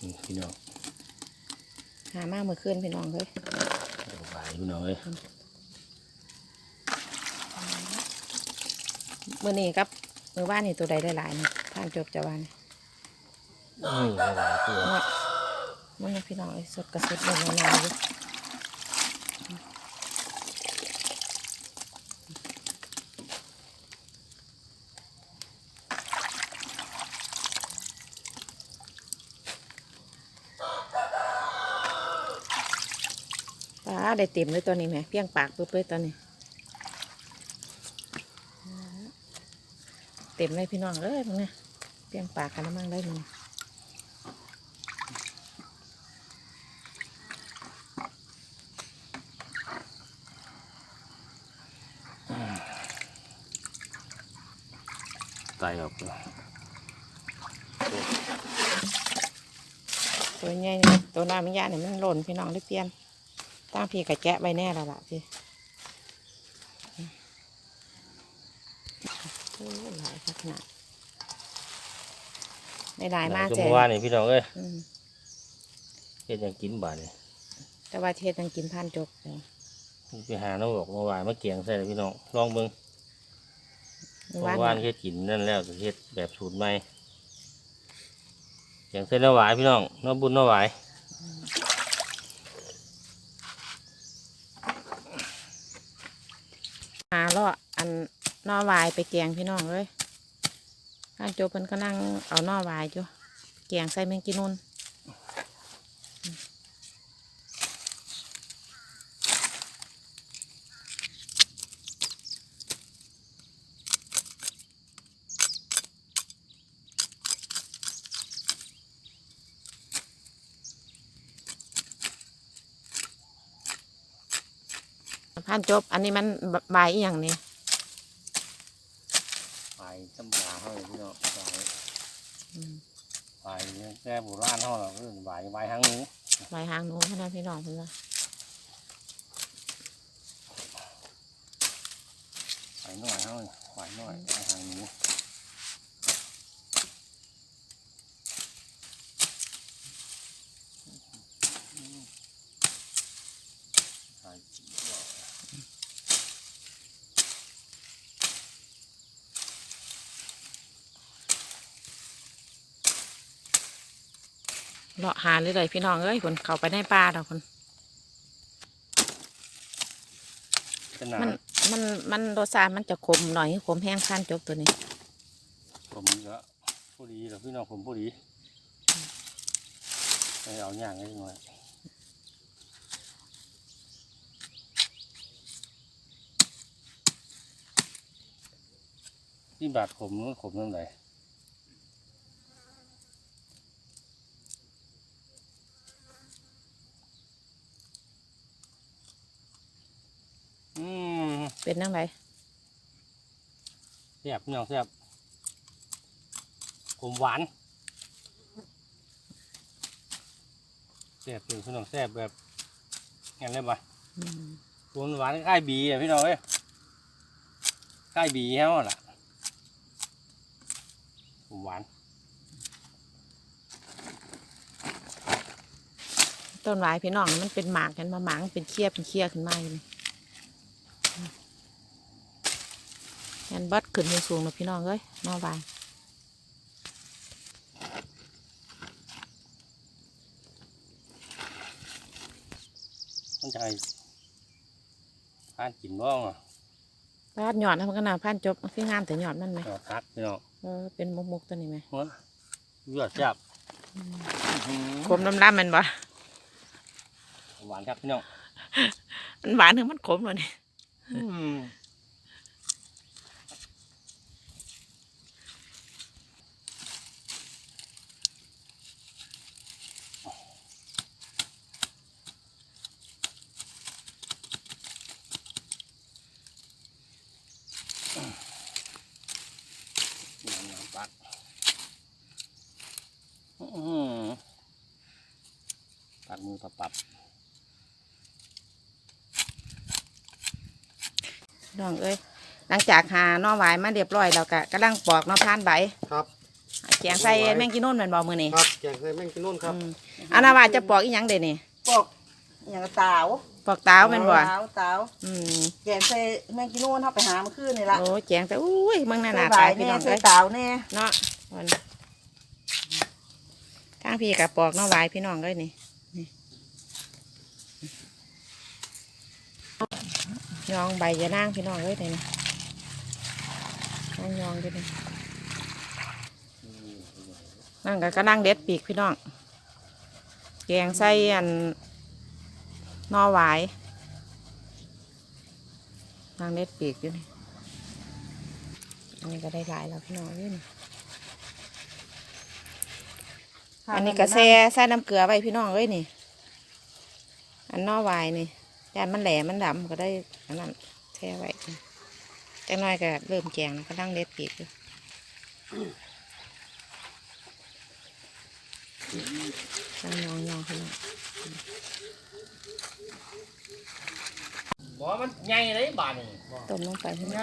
นี่พี่น้องหามากเมื่อคืนพี่น้องเลยดอกบายพี่น้องเอ้ยเมื่อนี้ครับมือว่านนี่ตัวใดได้หลายนี่ทานจบจะวันนี่หลายๆตัวเนาะมันนะพี่น้องไอ้สดกระสดหนึ่งนานอยู่ ปลาได้เต็มเลยตัวนี้แหม่เพียงปากเปื้อยๆตัวนี้ เต็มเลยพี่น้องเลยมึงเนี่ยเพียงปากกันแล้วมั่งได้มึงตายออกตัวตัวใหญ่นี่ตัวน้อยมันยาเนี่ยมันหล่นพี่น้องได้เปลี่ยน ตั้งพี่กะแกะไว้แน่แล้วล่ะพี่โอ้หลายขนาดได้หลายมากหลแจ้เมื่อวานนี่พี่น้องเอ้ยอืมเฮ็ดหยังกินบาดนี่แต่ว่าเทศยังกินพันจบเดี๋ยวไปหาน้องบอกเมื่อวานมาเกียงใส่เลยพี่น้องลองเบิ่งเมื่อเมื่วานอวานเฮ็ดกินนั่นแล้วก็เฮ็ดแบบสูตรใหม่เกียงเส้นน้ำหวายพี่น้องน้ำบุญน้ำหวาย หาเลาะอันห นอวายไปแกงพี่น้องเลยพันจบเพิ่นก็นั่งเอานอวายอยู่แกงใส่แมงกินุนพันจบ อันนี้มันใบอย่างนี้ หวายจำปาเฮาเลยพี่น้องหวายหวายเนี่ยแก้โบราณเฮาเราคือหวายหวายหางหนูใบหางหนูพะนะพี่น้องเพื่อนว่าหวายน้อยเฮานี่หวายน้อยหวายหางหนูหวาย เลาะหาเลยเลยพี่น้องเอ้ยคนเข้าไปในป่าดอกคนเป็นหนามันมันมันรสชาติมันจะขมหน่อยขมแห้งขั้นจบตัวนี้ผมก็ผู้ดีแล้วพี่น้องผมผู้ดีไปเอาอย่างนี้หน่อยที่บาดผมมันขมนั่นไหน อืมเป็นนั่งไรแซ่บพี่น้องแซ่บขมหวานแซ่บถึงพี่น้องแซ่บแบบงั้นเลยปะอืมขมหวานคล้ายบีอะพี่น้องเอ้ยคล้ายบีเฮาล่ะขมหวาน ต้นไม้พี่น้องมันเป็นหมากกันมาหมากมันเป็นเคี้ยเป็นเคี้ยขึ้นมาอยู่นี่ ยันบัดขึ้นสูงๆนะพี่น้องเอ้ยนอบายมันจะให้ทานกินบ้างอะปาดหยอดนะมันก็น่าพันจบมันคืองามแต่หยอดมันไหมยอดทักพี่น้องเออเป็นมุกๆตัวนี้ไหมหัวยอดแซ่บขมน้ำๆมันบ่หวานครับพี่น้องมันหวานถึงมันขมเลยนี่อืมน้ำน้ำปักอื้อหือปัก มือปับปับน้องเอ้ยหลังจากหาหน่อไม้มาเรียบร้อยแล้วก็กำลังปอกหน่อพานใบครับแกงใส่แมงกินนุ่นแมันบ่มื้อนี้ครับแกงใส่แมงกินนุ่นครับอืมอันน่ะว่าจะปอกอีหยังเด้นี่ปอกอย่างตาวปอกตาวแม่นบ่ตาวตาวอืมแกงใส่แมงกินโน่นเฮาไปหาเมื่อคืนนี่ละโอ้แกงแต่อุ้ยเบิ่งหน้าหน้าใส่ตาใบพี่แน่น้องใส่เอ้ยตาวแน่เนาะวันทางพี่กับปอกเนาะหวายพี่น้องเลยนี่นี่ ยองใบยะนางพี่น้องเลยนี่นี่นั่งยองอยู่นี่นั่งก็กำลังเด็ดปีกพี่น้องแกงใส่อันนอหวายนั่งเด็ดปีกอยู่นี่อันนี้ก็ได้หลายแล้วพี่น้องเอ้ยนี่อันนี้ก็แซ่ใส่น้ำเกลือไว้พี่น้องเอ้ยนี่ อันนอวายนี่ ยานมันแหลมมันดำก็ได้อันนั้นแช่ไว้จังน้อยก็เริ่มแกงแล้วก็นั่งเล็ดปีกอยู่นั่งยองยองๆพี่น้องบ่มันใหญ่เลยบาดนี่ต้มลงไปพี่น้องไง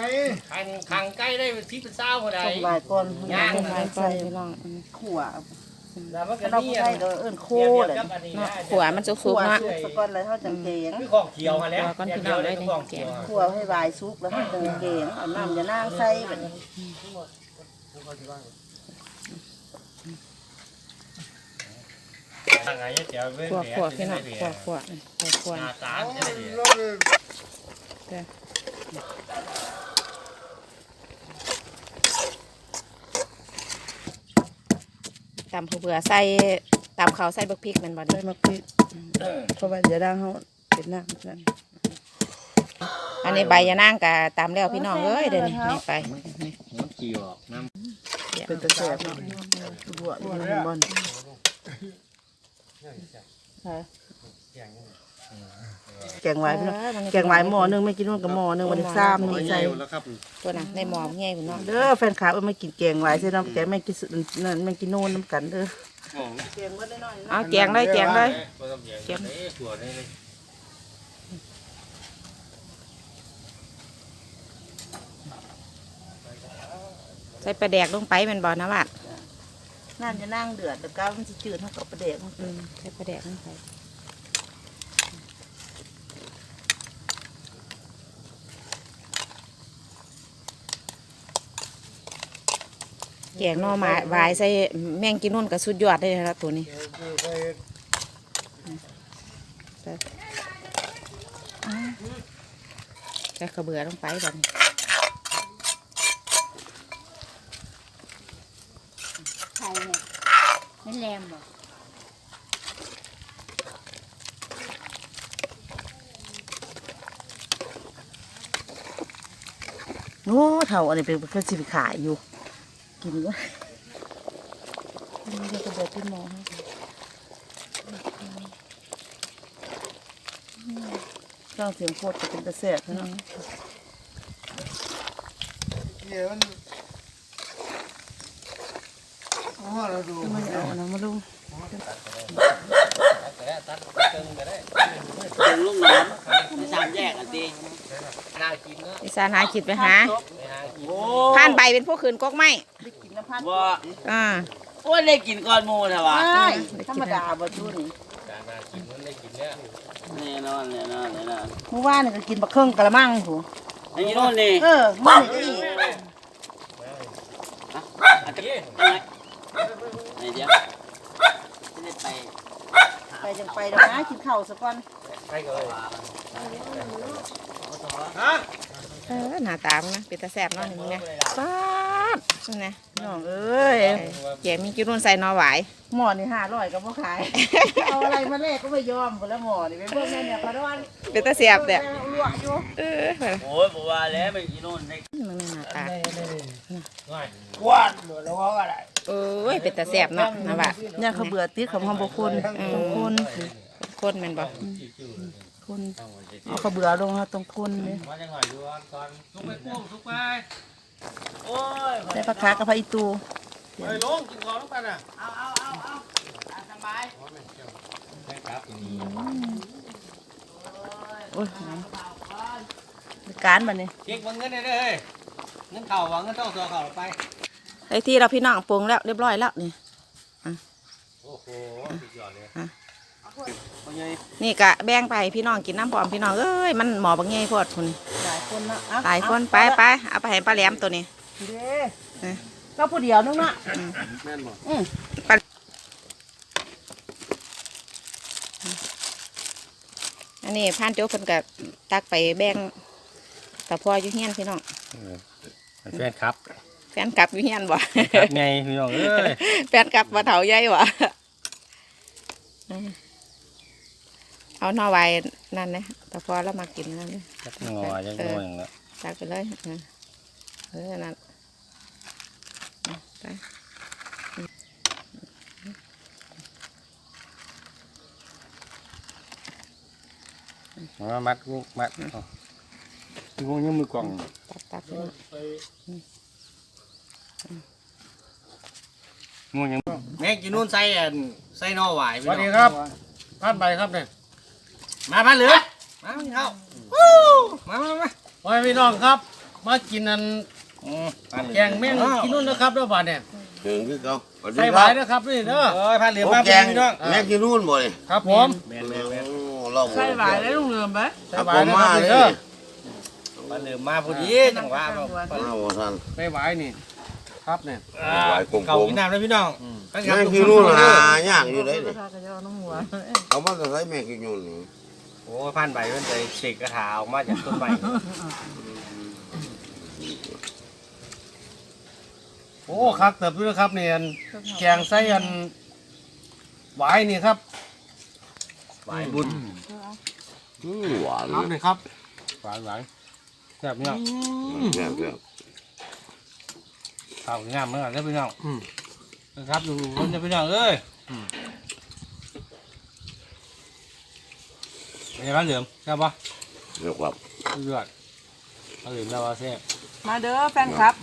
ทางทางใกล้ได้เป็นที่เป็นเศร้าคนใดต้มใบก่อนย่างต้มต้มใบไปก่อใส่นพี่น้องอืมขั่ว แล้วมันก็เรานี่บ่ได้เด้อเอิ้นโคเดียวเลยกับอันนี้เนาะนะขัวมันสุขั่กวๆเนาะสุกซะก่อนเลยเฮาจังแกงคือของเขียวมาแล้วขัวก้อนพี่น้องเลยนี่ของเขียวขั่วให้ใบสุกแล้วเฮาจังแกงเอาน้ำยานางใส่บัดนี้ทางไงเดี๋ยวเว้ยขัวขัวพี่น้องขัวขัวใส่ขัวหน้าตาจะได้ดีรอบเลย ตำผู้เบื่อใส่ตำเขาวใส่บักพริกแมันบ่ใส่ได้มะพริกเพราะว่าเดี๋ยวดังเฮาเป็นน้ำนั่นอันนี้ใบยะนางกะตำแล้วพี่น้องเอ้ยเดี๋ยวนี้นี่ไปนี่หัวเขียวน้ำเดี๋ยวเป็นตะแสบเนาะบัวอยู่ในบ่อนแกง ไว้พี่น้องแกงไว้หม้อหนึงไม่กินนู่นกับหม้อหนึงวันนี้ซ้ำนี่ใหญ่ใส่แล้วครับตัวน่ะในหมอมใหญ่พี่น้องเด้อแฟนคลับเอามากินแกงไว้ใช่น้ำแกงแม่งกินสุดนั่นแม่งกินโน่นน้ำกันเด้อแกงเมื่อน้อยๆเอาแกงเลยแกงเลยเขียวนี่ขัวนี่เลยใส่ปลาแดกลงไปแมันบ่นะวัดน้ำจะนั่งเดือดแต่ก้าวมันจะจืดเท่ากับประเดกมันอืมใส่ปลาแดกลงไป แกงหน่อไม้วายใส่แมงกินนุ่นกับสุดยอดเลยนะครับตัวนี้ใส่ใส่กระเบือลงไปแบบนี้ไข่เนี่ยไม่แรมหรอกโอ้เท่าอันนี้เป็นเพื่อนสิบขายอยู่ กินก็นี่จะกระเบือที่หมอให้เครื่องเสียงโคตรจะเป็นตะแสบนะเกี่ยวมันอ๋อเราดูมันเอานะมาลุงตัดตึงก็ได้ถึงลูกน้ำในสามแยกอันตีน่ากินเนาะอีสานหาคิดไปหาไปหากินโอ้ ผ่านใบเป็นพวกขืนกกไม้ได้กินน้ำพันว่าอ่าโอ้ยได้กินก้อนหมูแต่ว่าใช่ธรรมดาบ่จุนี่การน่ากินมันได้กินเนี่ยแน่นอนแน่นอนแน่นอนเมื่อวานนี่ก็กินบักเครื่องกะละมังหูไอ้ยี่โน่นนี่เออมื้อนี้ก็อีกอันจะยังไงไหนเดียวจะได้ไปไปจังไปดอกนะกินข้าวซะก่อนใครก็เลย เออหน้าตามึงนะเป็นตาแสบเนาะนี่มึงนะฟาดนี่นะพี่น้องเอ้ยแกมีกินนุ่นใส่หนอหวายหม้อนี่500ก็บ่ขาย เอาอะไรมาแลกก็ไม่ยอมพุ่นละหม้อนี่ไปเบิ่งแม่เนี่ยพะดอนเป็นตาแสบเด้อลวกอยู่เออไปละโอ้ยบอกว่าแล้วไปยี่โน่นได้มึงนี่หน้าตาง่ายกวาดหมดแล้วว่าอะไรเอ้ยเป็นตาแสบเนาะนะว่าเนี่ยเขาเบื่อติดของหอมบ่คนต้องคนคนแมันบ่ คนเอาเขาเบื่อลงเฮาต้องคนนี่มาจังหน่อยดูก่อนทุกไปกุ้งทุกไปโอ้ยใส่ผักกากับผักอีตูไปลงกินก่อนแล้วกันอะเอาเอาเอาเอาเอาสบายโอ้ยการบัดนี้เช็คเงินได้เลยเงินเข่าวังเงินต้องตัวเข่าไปไอ้ที่เราพี่น้องปรุงแล้วเรียบร้อยแล้วนี่โอ้โหสุดยอดเลยฮะพ่อใหญ่ นี่กะแบ่งไปพี่น้องกินน้ำพร้อมพี่น้องเอ้ยมันหมอบางไงพอดคุณหลายคนนะเอหลายคนไปไปเอาไปให้ป้าแหลมตัวนี้เด้เอ๊ะก็ผู้เดียวนึงนะแม่นบ่อืมอันนี้พานโจ้เพิ่นกับตักไปแบ่งแต่พออยู่เฮียนพี่น้องเออมันแฟนครับ แฟนกลับอยู่เฮียนบ่ครับไงพี่น้องเอ้ยแฟนกลับมาเถาใหญ่บ่ เอาหน่อไว้นั่นนะแต่พอแล้วมากินนั่นเลยจักงอจักงออย่างละตักไปเลยเออเออนั่นไปมามัดงูมัดเอางูยังมือกล่องตักตักพี่น้องงูยังแม่กินนู่นใส่อันใส่นอหวายสวัสดีครับพานใบครับเนี่ย มาพันเหลือมาพี่เข้ามามามาโอ้ยพี่น้องครับ มากินอันอืมพานเหลือแกงแม่งกินนู่นนะครับเด้อบาดเนี่ยถึงคือเขาสวัสดีใส่คหวารัยบนะครับนี่เด้อเอ้ยพานเหลือโอ้มาแกงพี่น้องแม่กินนู่นบ่เลยครับผมแม่นแม่นแม่นโอ้เราใส่หวายได้ลุงเรืมไหมใส่ถ้าหวาผยมนะคมารับเลยเด้อพานเหลือมาพอดีจังหวะแบบมาบ่ทันใส่หวายนี่ครับเนี่ยหวายกลมๆเก่ากินน้ำเลยพี่น้องแม่กินนู่นหายากอยู่เลยกนี่ระเจ้าน้ำหัวเอามาจะใส่แม่กินนู่นนี่ โอ้ยพานใบมันไปเสกกระถาออกมาจากต้นใบโอ้คักเติบด้วยนะครับเนี่ยอันแกงใส่อันหวายนี่ครับหวายบุญอืมหวานครับนะนี่ครับหวานหวานแซ่บพี่น้องแซ่บแซ่บข้าวงามเหมือนกันนะพี่น้องนะครับดูมันจะพี่น้องเอ้ย เป็นยังไงเหลือมแซ่บปะเรียกว่าเลือดเอาเหลือมแล้วว่าแซ่บมาเด้อแฟนครับ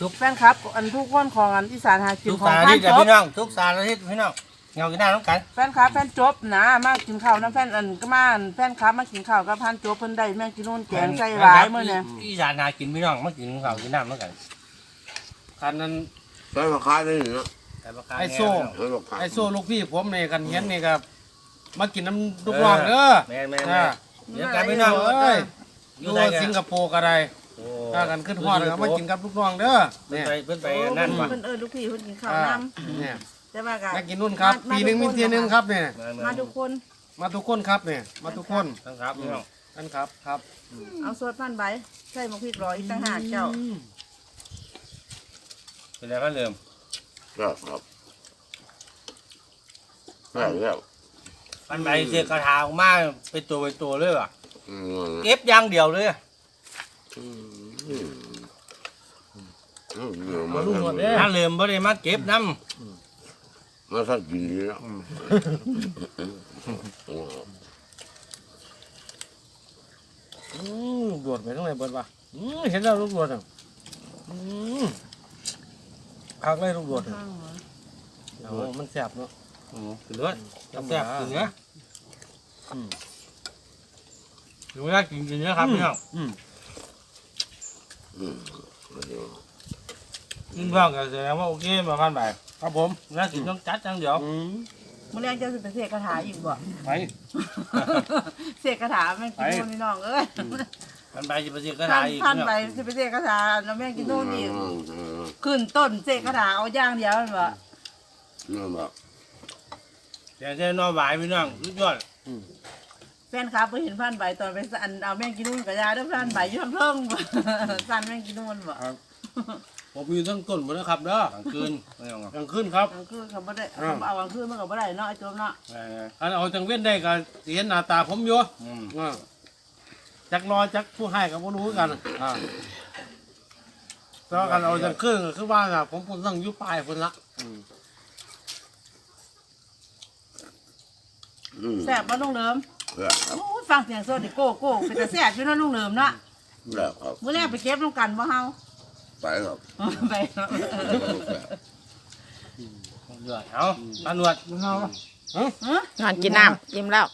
ทุกแฟนครับ อันทุกคนของอันอีสานหากินทุกของสารพัที่นจะจบพี่น้องทุกสารที่พี่น้องเงากินหน้าน้องกันแฟนครับแฟนจบนะมากินข้าวน้ำแฟนอันก็มาอันแฟนครับมากินข้าวกับพันจบเพิ่นได้แม่งกินนู่นแกงใส่หวายมื้อเนี่ยอีสานหากินพี่น้องมากินข้าวกินน้ำน้องกันคันนั้นใส่มะขามได้นี่เนาะแต่ปลาคาไอ้โซ่ใส่มะขามไอ้โซ่ลูกพี่ผมนี่กันเห็นนี่ครับ มากินน้ำลูกน้องเด้อแม่แม่อ่าเดี๋ยวกันพี่น้องเอ้ยออยู่ยู่ได้สิสิงงคคโปร์ก็ได้ถ้ากันขึ้นฮอดนะครับมากินกับลูกน้องเด้อเพิ่นเนี่ย ไปเพิ่นไปนั่นมาเพิ่นเอิ้นลูกพี่เพิ่นกินข้าวอ่าน้ำเนี่ยแต่ว่าก็นักกินนู่นครับมาปีหนึ่งมีมาทุกคนเทียหนึงครับเนี่ยมาทุกคน มาทุกคนครับเนี่ยมาทุกคนทั้งครับพี่น้องนั่นครับครับเอาสดพันใบใส่หมกพริกร้อยอีกต่างหากเจ้า เป็นไรก็เหลือมแซ่บครับแซ่บแซ่บ ปันใบเสียกระถาออกมาเป็นตัวเป็นตัวเลยว่ะอืมเก็บอย่างเดียวเลยอะอืมอืมอืมเดี๋ยวมามาลูกหมดเด้อถ้าเหลือมบ่ได้มาเก็บน้มาสักกินดีแล้วอืมลูกโดดไปตรงไหนเบิดวะอืมเห็นแล้วลูกโดดอะอืมคักเลยลูกโดดอะโอ้มันแสบเนาะำ อืมขึ้นด้วยแซ่บๆขึ้นเนื้ออืม ดูน่ากินกินเนื้อครับพี่น้องอืมกินเพื่อนกันแสดงว่าโอเคมาพันใบครับผมน่ากินต้องจัดจังเดียว อืมมื้อแรกจะสิไปเสกคาถาอีกบ่ ไป เสกคาถาแม่งกินนู่นนี่น้องเอ้ยพันใบจะไปเสียกระท่าถานอีกท่านพี่น้องไปสิไปเสกคาถาแล้วแม่งกินนู่นนี่อืมอืมขึ้นต้นเสกคาถาเอาอย่างเดียวนั่นบ่นั่นแบบ แต่เจ้านอหวายพี่น้องสุดยอดแฟนครับไปเห็นพันใบตอนไปสั่นเอาแม่งกินนู่นกับยาด้วยพันใบอยู่ข้างเทิงบ่สั่นแม่งกินนู่นบ่ผมอยู่ทั้งต้นหมดนะครับเด้อกลางคืนไม่ต้องกลางคืนครับกลางคืนเขาบ่ได้เขาบ่เอากลางคืนมันก็บ่ได้เนาะไอ้โจมเนาะเอออันเอาจังเว้นได้ก็สิเห็นหน้าตาผมอยู่อืมอ่าจักรอจักผู้ให้กับผู้รู้กันอ่าแต่ว่ากันเอาจังคืนก็คือว่าน่ะผมผมต้องอยู่ปลายคนละ อืมแซ่บบ่ลุงเหลิมแซ่บครับโอ้ยฟังเสียงโซดดิโก้โก้เป็นแต่แซ่บอยู่เนาะลุงเหลิมเนาะแซ่บครับมื้อแรกไปเก็บนํกันบ่เฮาไปครับไปเนาะสุดยอดเอาตาหนวดนอนกินน้ำยิ้มแล้ว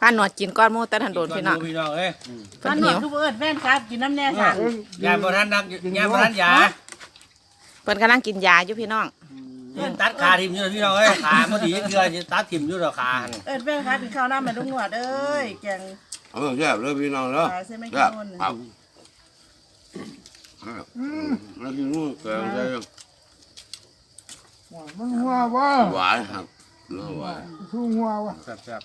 พาหนวดกินก้อนหมูแตะทันโดนพี่น้องพี่น้องเอ้ยเพิ่มันนหนหิวดวทุกเอิ้นแม่นครับกินน้ำแน่ค่ะยาบรันนักยาบรันยาเพิ่นกำลังกินยาอยู่พี่น้อง เนี่ยตัดขาทิ่มอยู่พี่น้องเอ้ยขาพอดีเกลือจะตัดทิ่มอยู่ดอกขาหั่นเอิ้นแม่ค้ากินข้าวหน้าแม่ลุงหนวดเอ้ยแกงเออแซ่บเลยพี่น้องเนาะปลาใช่ไหมแซ่บกินนู่นครับแล้วกินนู่นแกงได้มันหัวว่าหวานครับเนื้อหวานทุ่งหัวว่าแซ่บแซ่บ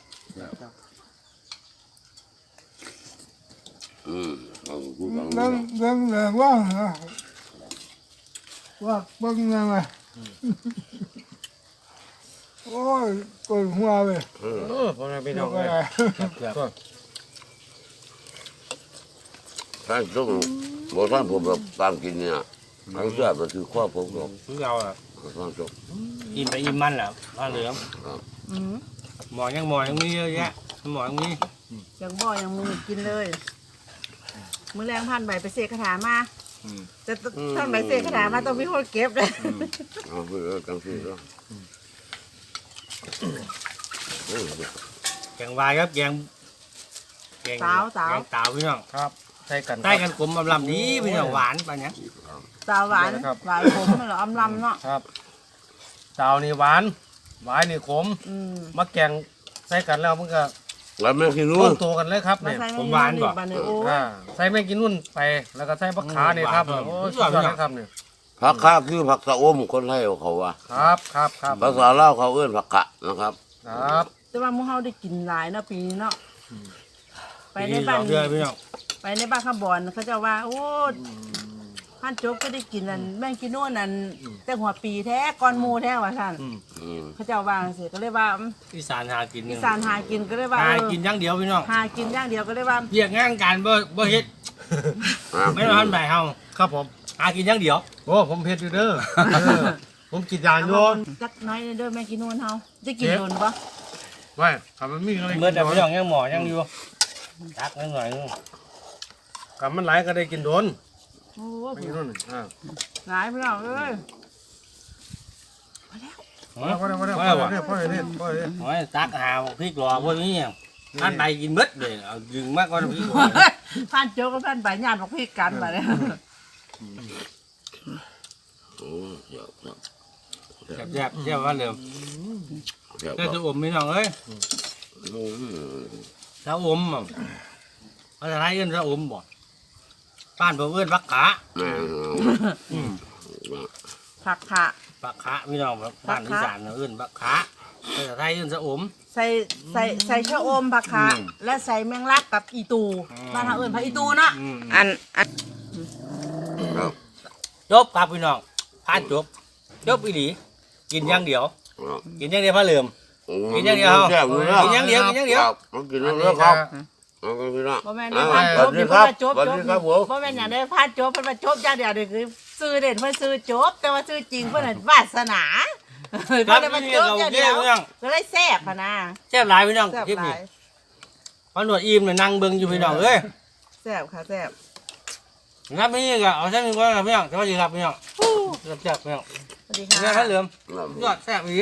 อืมเอาพูดกันเรื่องเรื่องเรื่องว่าเหรอว่าเบิ่งยังไง โอ้ยปวดหัวเลยเออพ่อแม่พี่น้เดี๋อยงวก็เลยได้แซ่บแซ่บท่านต้องบอกท่านผมแบบตามกินเนี่ยทั้งแซ่บก็คือข้อผมหรอกคือเราอะท่านจบอิ่มไปอิ่มมันแหละผ้าเหลืองอืมหมอยังหมอยังมีเยอะแยะหมอยังมียังบ่ยังมือกินเลย มื้อแรงพันใบไปเสกคาถามา จะท่านใบเสกคาถามาต้องมีคนเก็บเลยเอาไปเออกันสิเนาะแกงวายครับแกงแกงสาวสาวแกงตาวพี่น้องครับใส่กันใต้กันกลมอำลำดีพี่น้องหวานปะเนี้ยสาวหวานครับหวานผมเหรออำลำเนาะครับเตานี่หวานหวานนี่ขมอืมมาแกงใส่กันแล้วมันก็ แล้วแม่กินนู่ต้นนตัวกันเลยครับมาเนี่ยใส่ผมหวานบ่บานเนี่ยโอ้อ่าใส่แม่งกินนุ่นไปแล้วก็ใส่ผักขาเนี่ยครับโอ้ยสุดยอดเลยครับเนี่ยผักข้าคือผักสะอมคนไทยเขาว่าครับครับครับภาษาลาวเขาเอื้นผักกะนะครับครับแต่ว่าหมู่เฮาได้กินหลายเนาะปีนี้เนาะไปในปีบ้านสองเดือนพี่น้องไปในบ้านข้าบอนเขาจะว่า โอ้ พันโจ๊กก็ได้กินนั่นแม่งกินโน่นนั่นแต่หัวปีแท้ก้อนหมูแท้ว่าท่านอืม เขาเจ้าว่าจังสิก็เลยว่าอืมอีสานหากินอีสานหากินก็เลยว่าหาเออกินอย่างเดียวพี่น้องหากินอย่างเดียวก็เลยว่า เรียกงานการบ่บ่เฮ็ดอะไม่ต้องทันใบเฮาครับผม หากินอย่างเดียว โอ้ผมเผ็ดอยู่เด้อเออผมกินยาโยนจักน้อยเด้อแม่งกินโน่นเฮาได้กินโดนปะไว้ทำมันมีอะไรเมื่อแต่พี่น้องยังหมอยังอยู่ตักนิดหน่อยนึง กับมันหลายก็ได้กินโดน โอ้ไม่กินนู่นอ่าหลายพี่น้องเอ้ยพ่อได้พ่อได้พ่อได้พ่อได้พ่อได้พ่อได้โอ้ยตักหาพริกหล่อพวกนี้ท่านใบกินเบิดเลยเอาดึงมากกว่าพริกหล่อพันโจ๊กกับพันใบญาติบอกพี่กันมาเนี่ยโอ้เดี๋ยวเดี๋ยวแซ่บแซ่บแซ่บว่าเดิมเดี๋ยวแซ่บจะอมพี่น้องเอ้ยอืมถ้าอมอะภาษาไทยเอิ้นถ้าอมบ่ บ้านผมเอิ้นวักขาแม่อืมผักขะวักขาพี่น้องครับบ้านอีสานเอิ้นวักขาภาษาไทยเอิ้นสะอม ใส่ใส่ใส่ชะอมผักขะอืมและใส่แมงลักกับอีตูอืมบ้านเราเอิ้นผักอีตูเนาะอืมอันอันครับจบครับพี่น้องพานจบจบอีหลีกินอย่างเดียวครับกินอย่างเดียวพระเหลื่อมกินอย่างเดียวแซ่บอยู่แล้วกินอย่างเดียวกินอย่างเดียวครับมันกินแล้วครับ เอาไปพี่น้องบ่แม่นอ่าได้พันสจวับสดีนี่คเพิ่นรับว่าจบสวัสจดีบครับผม บ่แม่นอย่างได้พันจบเพิ่นว่าจบอย่างเดียวนี่คือซื้อเด่นเพิ่นซื้อจบ แต่ว่าซื้อจริงเพิ่นน่ะวาสนาเพิ่นครับได้มาพี่จบน้องอย่างเด้เดียวพี่น้องก็เลยแซ่บพะนะแซ่บหลายพี่น้องแซ่บคลิปหนี้ลายพอหนวดอิ่มเลยนั่งเบิ่งอยู่พี่น้องเอ้ยแซ่บค่ะแซ่บครับนี่ก็เอาแซ่บนี่ก็ครับพี่น้องสวัสดีครับพี่น้องแซ่บๆพี่น้องสวัสดีนี่ค่ะพระเหลื่อมครับยอดแซ่บอี